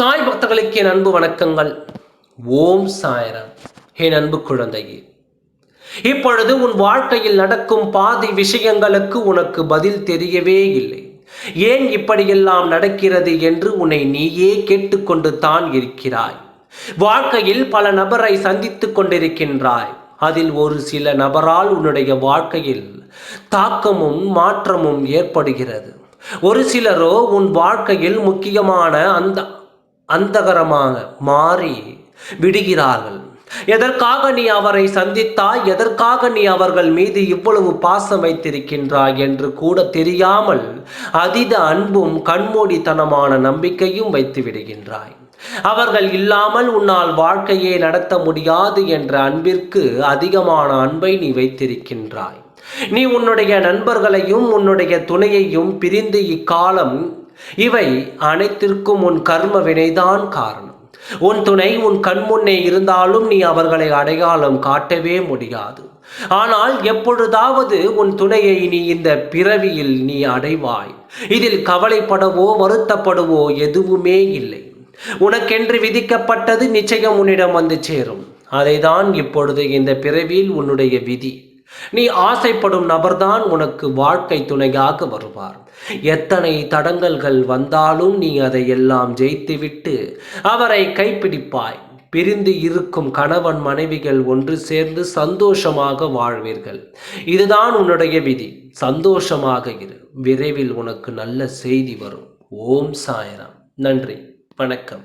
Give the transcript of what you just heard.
சாய் பக்தர்களுக்கு என் அன்பு வணக்கங்கள். ஓம் சாய்ராம். என் அன்பு குழந்தையே இப்பொழுது உன் வாழ்க்கையில் நடக்கும் பாதி விஷயங்களுக்கு உனக்கு பதில் தெரியவே இல்லை. ஏன் இப்படியெல்லாம் நடக்கிறது என்று உன்னை நீயே கேட்டுக்கொண்டு தான் இருக்கிறாய். வாழ்க்கையில் பல நபரை சந்தித்துக் கொண்டிருக்கின்றாய். அதில் ஒரு சில நபரால் உன்னுடைய வாழ்க்கையில் தாக்கமும் மாற்றமும் ஏற்படுகிறது. ஒரு சிலரோ உன் வாழ்க்கையில் முக்கியமான அந்த அந்தகரமாக மாறி விடுகிறார்கள். எதற்காக நீ அவரை சந்தித்தாய்? எதற்காக நீ அவர்கள் மீது இவ்வளவு பாசம் வைத்திருக்கின்றாய் என்று கூட தெரியாமல் அதீத அன்பும் கண்மூடித்தனமான நம்பிக்கையும் வைத்து விடுகின்றாய். அவர்கள் இல்லாமல் உன்னால் வாழ்க்கையே நடத்த முடியாது என்ற அன்பிற்கு அதிகமான அன்பை நீ வைத்திருக்கின்றாய். நீ உன்னுடைய நண்பர்களையும் உன்னுடைய துணையையும் பிரிந்து இக்காலம் இவை அனைத்திற்கும் உன் கர்ம வினைதான் காரணம். உன் துணை உன் கண்முன்னே இருந்தாலும் நீ அவர்களை அடையாளம் காட்டவே முடியாது. ஆனால் எப்பொழுதாவது உன் துணையை நீ இந்த பிறவியில் நீ அடைவாய். இதில் கவலைப்படவோ வருத்தப்படவோ எதுவுமே இல்லை. உனக்கென்று விதிக்கப்பட்டது நிச்சயம் உன்னிடம் வந்து சேரும். அதைதான் இப்பொழுது இந்த பிறவியில் உன்னுடைய விதி. நீ ஆசைப்படும் நபர்தான் உனக்கு வாழ்க்கை துணையாக வருவார். எத்தனை தடங்கல்கள் வந்தாலும் நீ அதை எல்லாம் ஜெயித்துவிட்டு அவரை கைப்பிடிப்பாய். பிரிந்து இருக்கும் கணவன் மனைவிகள் ஒன்று சேர்ந்து சந்தோஷமாக வாழ்வீர்கள். இதுதான் உன்னுடைய விதி. சந்தோஷமாக இரு. விரைவில் உனக்கு நல்ல செய்தி வரும். ஓம் சாய்ராம். நன்றி. வணக்கம்.